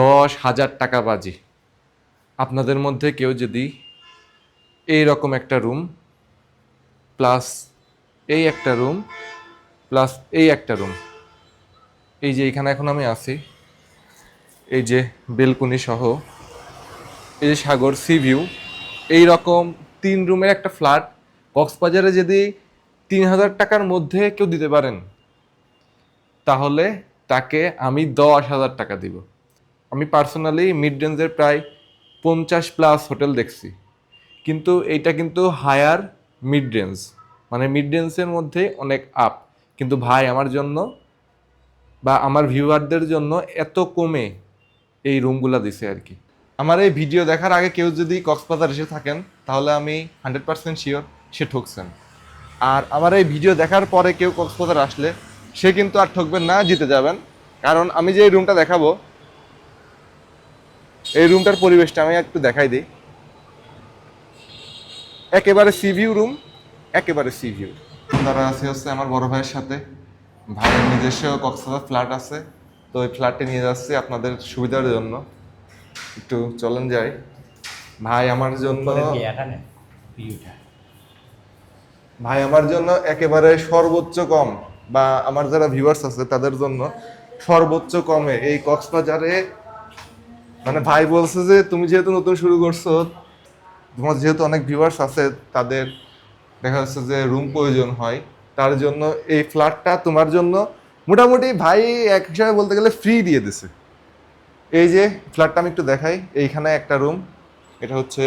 দশ হাজার টাকা বাজি। আপনাদের মধ্যে কেউ যদি এই রকম একটা রুম, প্লাস এই একটা রুম, প্লাস এই একটা রুম। এই যে এখানে এখন আমি আছি, এই যে বেলকুনি সহ, এই যে সাগর সি ভিউ এই রকম তিন রুমের একটা ফ্ল্যাট, কক্সবাজারে যদি তিন হাজার টাকার মধ্যে কেউ দিতে পারেন, তাহলে তাকে আমি দশ হাজার টাকা দিব। আমি পার্সোনালি মিড রেঞ্জের প্রায় পঞ্চাশ প্লাস হোটেল দেখছি। কিন্তু এইটা কিন্তু হায়ার মিড রেঞ্জ মানে মিড রেঞ্জের মধ্যে অনেক আপ কিন্তু ভাই, আমার জন্য বা আমার ভিউয়ারদের জন্য এত কমে এই রুমগুলো দিছে আর কি। আমার এই ভিডিও দেখার আগে কেউ যদি কক্সবাজার এসে থাকেন, তাহলে আমি হান্ড্রেড পার্সেন্ট শিওর সে ঠকছেন। আর আমার এই ভিডিও দেখার পরে কেউ কক্সবাজার আসলে, সে কিন্তু আর ঠকবেন না, জিতে যাবেন। কারণ আমি যে রুমটা দেখাবো এই রুমটার পরিবেশটা আমি একটু দেখাই দিই। একেবারে সি ভিউ রুম একেবারে সি ভিউ তারা আছে হচ্ছে আমার বড় ভাইয়ের সাথে। ভাইয়ের নিজস্ব কক্সবাজার ফ্ল্যাট আছে। তো ওই ফ্ল্যাটে নিয়ে যাচ্ছি আপনাদের সুবিধার জন্য। একটু চলেন যাই। ভাই আমার জন্য ভাই আমার জন্য একেবারে সর্বোচ্চ কম বা আমার যারা ভিউয়ার্স আছে তাদের জন্য সর্বোচ্চ কমে। এই কক্সবাজারে মানে ভাই বলছে যে তুমি যেহেতু নতুন শুরু করছ তোমার যেহেতু অনেক ভিউয়ার্স আছে তাদের দেখা যাচ্ছে যে রুম প্রয়োজন হয় তার জন্য এই ফ্ল্যাটটা তোমার জন্য মোটামুটি ভাই এক হিসাবে বলতে গেলে ফ্রি দিয়ে দিছে। এই যে ফ্ল্যাটটা আমি একটু দেখাই এইখানে একটা রুম এটা হচ্ছে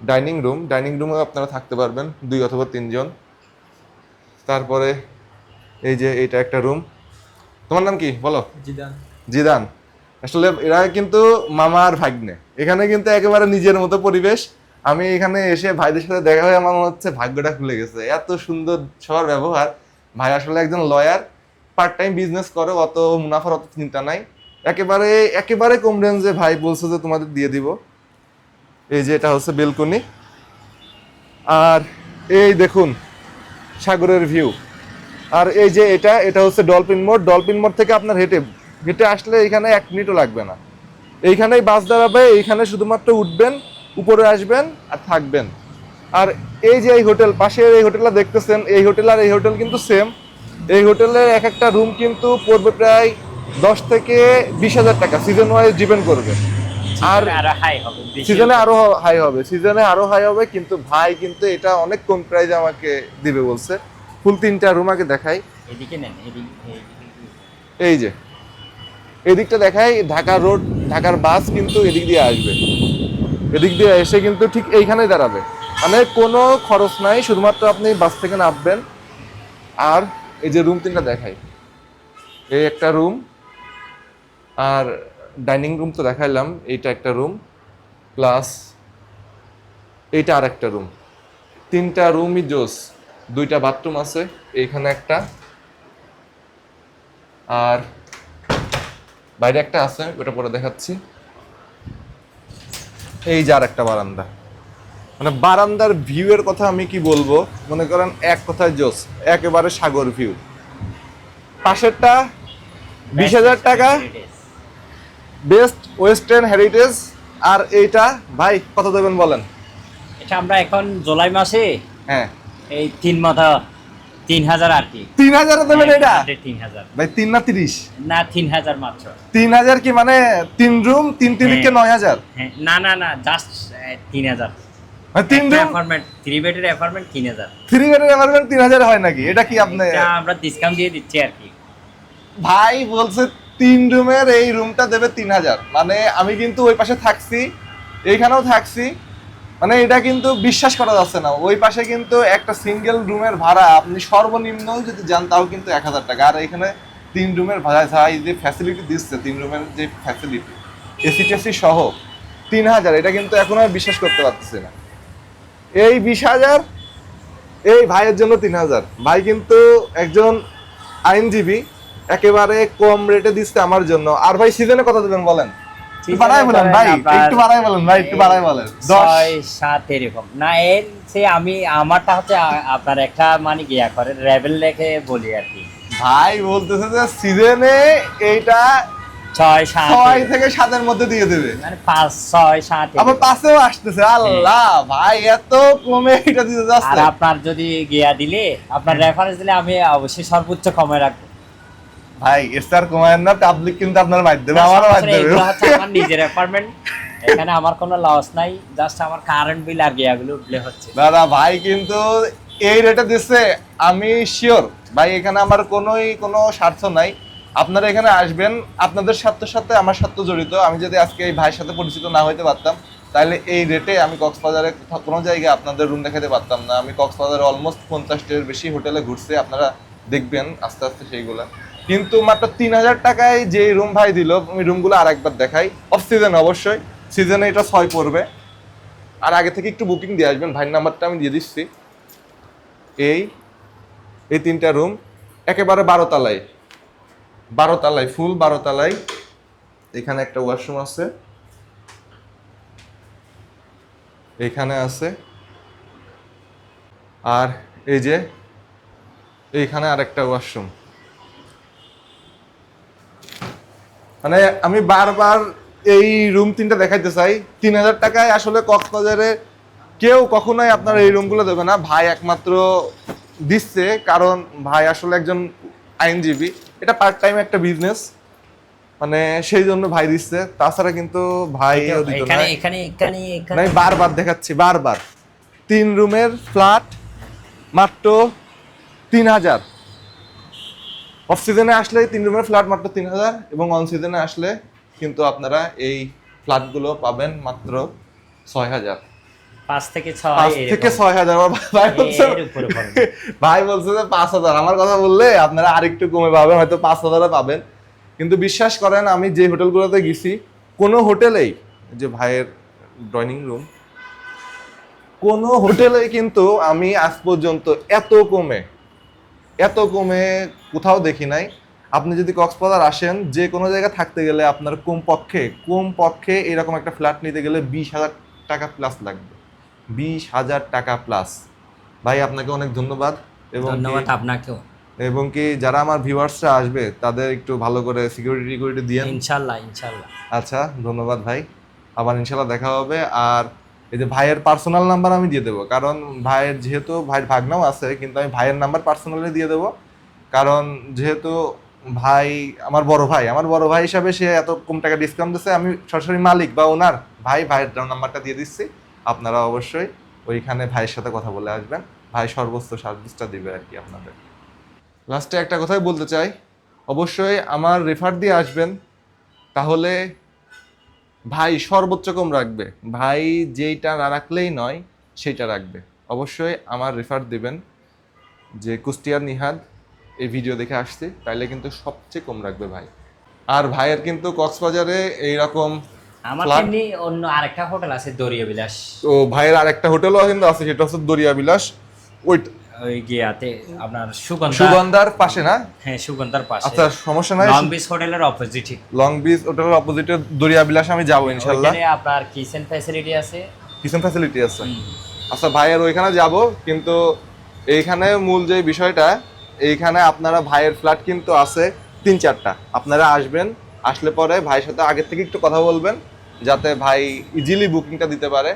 ডাইনিং রুম ডাইনিং রুমে আপনারা থাকতে পারবেন দুই অথবা তিনজন। তারপরে এই যে এইটা একটা রুম তোমার নাম কি? বলো। জিদান। আসলে এরা কিন্তু মামা আর ভাগ্নে। এখানে কিন্তু একেবারে নিজের মতো পরিবেশ। আমি এখানে এসে ভাইদের সাথে দেখা হয়ে আমার মনে হচ্ছে ভাগ্যটা খুলে গেছে। এত সুন্দর সবার ব্যবহার। ভাই আসলে একজন লয়ার পার্ট টাইম বিজনেস করে, অত মুনাফার অত চিন্তা নাই। একেবারে একেবারে কম রেঞ্জে ভাই বলছে যে তোমাদের দিয়ে দিব। এই যে এটা হচ্ছে বেলকনি। আর এই দেখুন, সাগরের ভিউ আর এই যে এটা এটা হচ্ছে ডলফিন মোড়। ডলফিন মোড় থেকে আপনার হেঁটে হেঁটে আসলে এখানে এক মিনিটও লাগবে না। এইখানেই বাস দাঁড়াবে এইখানে শুধুমাত্র উঠবেন উপরে আসবেন আর থাকবেন। আর এই যে এই হোটেল পাশের এই হোটেলটা দেখতেছেন এই হোটেল আর এই হোটেল কিন্তু সেম এই হোটেলের এক একটা রুম কিন্তু পড়বে প্রায় দশ থেকে বিশ হাজার টাকা সিজন ওয়াইজ ডিপেন্ড করবে। আর হাই হবে সিজনে আরও হাই হবে সিজনে আরও হাই হবে কিন্তু ভাই কিন্তু এটা অনেক কম প্রাইজে আমাকে দিবে বলছে। ফুল তিনটা রুম আগে দেখাই। এদিকে নেন। এই যে। এদিকটা দেখাই ঢাকা রোড, ঢাকার বাস কিন্তু এদিক দিয়ে আসবে। এদিক দিয়ে এসে কিন্তু ঠিক এইখানে দাঁড়াবে। মানে কোনো খরচ নাই, শুধুমাত্র আপনি বাস থেকে নামবেন। আর এই যে রুম তিনটা দেখাই। এই একটা রুম আর ডাইনিং রুম তো দেখাইলাম, এইটা একটা রুম প্লাস এইটা আর একটা রুম তিনটা রুমই জোস, দুইটা বাথরুম আছে, এইখানে একটা, আর বাইরে একটা আছে ওটা পরে দেখাচ্ছি। এই যে আর একটা বারান্দা। মানে বারান্দার ভিউ এর কথা আমি কি বলব? মনে করেন এক কথায় জোস একেবারে সাগর ভিউ। পাশেরটা বিশ হাজার টাকা। বেস্ট ওয়েস্টার্ন হেরিটেজ আর এইটা ভাই কত দেবেন বলেন? এটা আমরা এখন জুলাই মাসে হ্যাঁ। এই তিন মাথা তিন হাজার আর কি। তিন হাজার দেবেন এটা? তিন হাজার ভাই তিন না তিরিশ? না তিন হাজার মাত্র। তিন হাজার কি মানে তিন রুম তিন তিরিকে হ্যাঁ। নয় হাজার না না না জাস্ট তিন হাজার তিন রুম? অ্যাপার্টমেন্ট থ্রি বেডের অ্যাপার্টমেন্ট তিন হাজার থ্রি বেডের অ্যাপার্টমেন্ট তিন হাজার হয় নাকি? এটা কি আপনি আমরা ডিসকাউন্ট দিয়ে দিচ্ছি আর কি। ভাই বলছে তিন রুমের এই রুমটা দেবে তিন হাজার মানে আমি কিন্তু ওই পাশে থাকছি এইখানেও থাকছি। মানে এটা কিন্তু বিশ্বাস করা যাচ্ছে না। ওই পাশে কিন্তু একটা সিঙ্গেল রুমের ভাড়া, আপনি সর্বনিম্ন যদি যান তাও কিন্তু এক হাজার টাকা। আর এখানে তিন রুমের ভাড়া ভাই যে ফ্যাসিলিটি দিচ্ছে, তিন রুমের যে ফ্যাসিলিটি এসি টেসি সহ তিন হাজার, এটা কিন্তু এখন আর বিশ্বাস করতে পারতেছি না। এই বিশ হাজার, এই ভাইয়ের জন্য তিন হাজার। ভাই কিন্তু একজন আইনজীবী, একেবারে কম রেটে দিচ্ছে আমার জন্য। আর ভাই সিজনে কথা দেবেন, বলেন। একটু বলেন ভাই একটু বাড়ায় বলেন ভাই একটু বাড়ায় বলেন। ছয় সাত এরকম। না এর সে আমি আমারটা হচ্ছে আপনার একটা মানে গিয়া করে রেবেল লেখে বলি আর কি। ভাই বলতেছে যে সিজনে এইটা ছয় সাত ছয় থেকে সাতের মধ্যে দিয়ে দেবে। মানে পাঁচ ছয় সাত আবার আসতেছে আল্লাহ ভাই এত কমে এটা দিতে আর আপনার যদি গিয়া দিলে আপনার রেফারেন্স দিলে আমি অবশ্যই সর্বোচ্চ কমে রাখব। ভাই স্টার কমায়ের না পাবলিক কিন্তু আপনার মাধ্যমে আমারও মাধ্যমে। আমার নিজের অ্যাপার্টমেন্ট এখানে আমার কোনো লস নাই জাস্ট আমার কারেন্ট বিল আর গিয়াগুলো উঠলে হচ্ছে। দাদা ভাই কিন্তু এই রেটে দিচ্ছে আমি শিওর ভাই এখানে আমার কোনোই কোনো স্বার্থ নাই। আপনারা এখানে আসবেন আপনাদের স্বার্থের সাথে আমার স্বার্থ জড়িত। আমি যদি আজকে এই ভাইয়ের সাথে পরিচিত না হইতে পারতাম তাহলে এই রেটে আমি কক্সবাজারে কোনো জায়গায় আপনাদের রুম দেখাতে পারতাম না। আমি কক্সবাজারে অলমোস্ট পঞ্চাশটির বেশি হোটেলে ঘুরছি আপনারা দেখবেন আস্তে আস্তে সেইগুলা। কিন্তু মাত্র তিন হাজার টাকায় যে রুম ভাই দিল, আমি রুমগুলো আর একবার দেখাই। অফ সিজন অবশ্যই। সিজনে এটা ছয় পড়বে। আর আগে থেকে একটু বুকিং দিয়ে আসবেন। ভাইয়ের নাম্বারটা আমি দিয়ে দিচ্ছি। এই এই তিনটা রুম একেবারে বারো তালায় বারো তালায় ফুল বারো তালায় এখানে একটা ওয়াশরুম আছে। এখানে আছে। আর এই যে, এইখানে আরেকটা ওয়াশরুম মানে আমি বারবার এই রুম তিনটা দেখাইতে চাই। তিন হাজার টাকায় আসলে কক্সবাজারে কেউ কখনোই আপনার এই রুমগুলো দেবে না। ভাই একমাত্র দিচ্ছে কারণ ভাই আসলে একজন আইনজীবী। এটা পার্ট টাইম একটা বিজনেস মানে সেই জন্য ভাই দিচ্ছে। তাছাড়া কিন্তু ভাই এখানে এখানে এখানে এখানে। আমি বারবার দেখাচ্ছি বারবার। তিন রুমের ফ্ল্যাট মাত্র তিন হাজার। অফ সিজনে আসলে তিন রুমের ফ্ল্যাট মাত্র তিন হাজার এবং অন সিজনে আসলে কিন্তু আপনারা এই ফ্ল্যাটগুলো পাবেন মাত্র ছয় হাজার। পাঁচ থেকে পাঁচ থেকে ছয় হাজার ভাই বলছে। ভাই যে পাঁচ হাজার। আমার কথা বললে আপনারা আরেকটু কমে পাবেন হয়তো পাঁচ হাজারে পাবেন। কিন্তু বিশ্বাস করেন আমি যে হোটেলগুলোতে গেছি কোনো হোটেলেই যে ভাইয়ের ড্রয়িং রুম কোনো হোটেলে কিন্তু আমি আজ পর্যন্ত এত কমে এত কমে কোথাও দেখি নাই। আপনি যদি কক্সবাজার আসেন যে কোনো জায়গায় থাকতে গেলে আপনার কম পক্ষে কম পক্ষে এরকম একটা ফ্ল্যাট নিতে গেলে বিশ হাজার টাকা প্লাস লাগবে। বিশ হাজার টাকা প্লাস ভাই আপনাকে অনেক ধন্যবাদ। এবং ধন্যবাদ আপনাকেও। এবং কি যারা আমার ভিউয়ার্সরা আসবে তাদের একটু ভালো করে সিকিউরিটি টিকিউরিটি দিয়ে ইনশাল্লাহ ইনশাল্লাহ। আচ্ছা ধন্যবাদ ভাই। আবার ইনশাল্লাহ দেখা হবে। আর এই যে ভাইয়ের পার্সোনাল নাম্বার আমি দিয়ে দেবো। কারণ ভাইয়ের যেহেতু ভাইয়ের ভাগনাও আছে, কিন্তু আমি ভাইয়ের নাম্বার পার্সোনালি দিয়ে দেবো। কারণ যেহেতু ভাই আমার বড় ভাই, আমার বড় ভাই হিসাবে সে এত কম টাকা ডিসকাউন্ট দিচ্ছে আমি সরাসরি মালিক বা ওনার ভাই, ভাইয়ের নাম্বারটা দিয়ে দিচ্ছি। আপনারা অবশ্যই ওইখানে ভাইয়ের সাথে কথা বলে আসবেন। ভাই সর্বোচ্চ সার্ভিসটা দিবে আর কি আপনাদের। লাস্টে একটা কথাই বলতে চাই। অবশ্যই আমার রেফার দিয়ে আসবেন। তাহলে ভাই সর্বোচ্চ কম রাখবে। ভাই যেইটা না রাখলেই নয় সেইটা রাখবে। অবশ্যই আমার রেফার দিবেন যে কুষ্টিয়ার নিহাদ এই ভিডিও দেখে আসছে তাইলে কিন্তু সবচেয়ে কম রাখবে ভাই। আর ভাইয়ের কিন্তু কক্সবাজারে এইরকম আমার এমনি অন্য আরেকটা হোটেল আছে দরিয়া বিলাস তো ভাইয়ের আরেকটা হোটেলও কিন্তু আছে সেটা হচ্ছে দরিয়া বিলাস ওই ওই গিয়াতে আপনার সুগন্ধা সুগন্ধার পাশে না? হ্যাঁ সুগন্ধার পাশে। আচ্ছা সমস্যা নাই লং বিচ হোটেলের অপোজিটে লং বিচ হোটেলের অপোজিটে দরিয়া বিলাস আমি যাব ইনশাল্লাহ। ওইখানে আপনার কিচেন ফ্যাসিলিটি আছে। কিচেন ফ্যাসিলিটি আছে। আচ্ছা ভাইয়ের ওইখানে যাব কিন্তু এইখানে মূল যে বিষয়টা এইখানে আপনারা ভাইয়ের ফ্ল্যাট কিন্তু আছে তিন চারটা। আপনারা আসবেন আসলে পরে ভাইয়ের সাথে আগের থেকে একটু কথা বলবেন যাতে ভাই ইজিলি বুকিংটা দিতে পারে।